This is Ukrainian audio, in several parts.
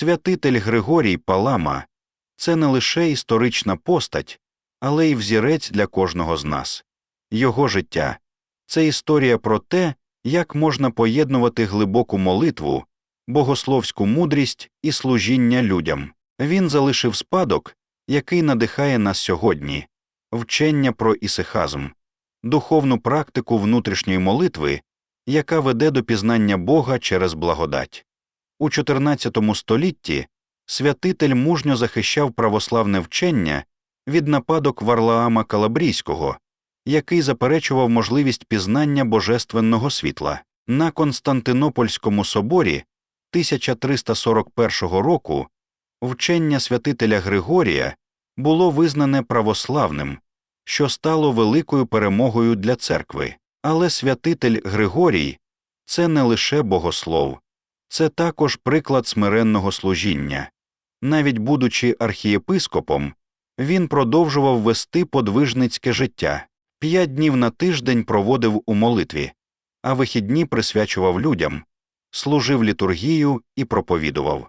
Святитель Григорій Палама це не лише історична постать, але й взірець для кожного з нас. Його життя це історія про те, як можна поєднувати глибоку молитву, богословську мудрість і служіння людям. Він залишив спадок, який надихає нас сьогодні, вчення про ісихазм, духовну практику внутрішньої молитви, яка веде до пізнання Бога через благодать. У XIV столітті святитель мужньо захищав православне вчення від нападок Варлаама Калабрійського, який заперечував можливість пізнання божественного світла. На Константинопольському соборі 1341 року вчення святителя Григорія було визнане православним, що стало великою перемогою для церкви. Але святитель Григорій це не лише богослов, це також приклад смиренного служіння. Навіть будучи архієпископом, він продовжував вести подвижницьке життя, п'ять днів на тиждень проводив у молитві, а вихідні присвячував людям, служив літургію і проповідував.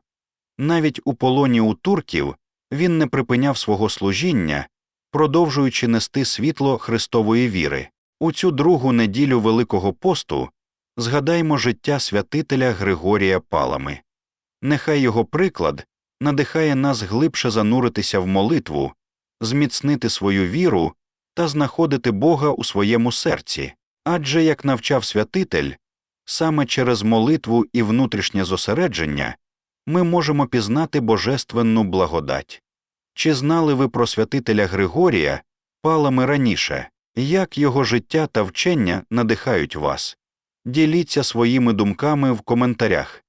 Навіть у полоні у турків він не припиняв свого служіння, продовжуючи нести світло Христової віри. У цю другу неділю Великого посту згадаймо життя святителя Григорія Палами. Нехай його приклад надихає нас глибше зануритися в молитву, зміцнити свою віру та знаходити Бога у своєму серці, адже, як навчав святитель, саме через молитву і внутрішнє зосередження ми можемо пізнати божественну благодать. Чи знали ви про святителя Григорія палами раніше, як його життя та вчення надихають вас? Діліться своїми думками в коментарях.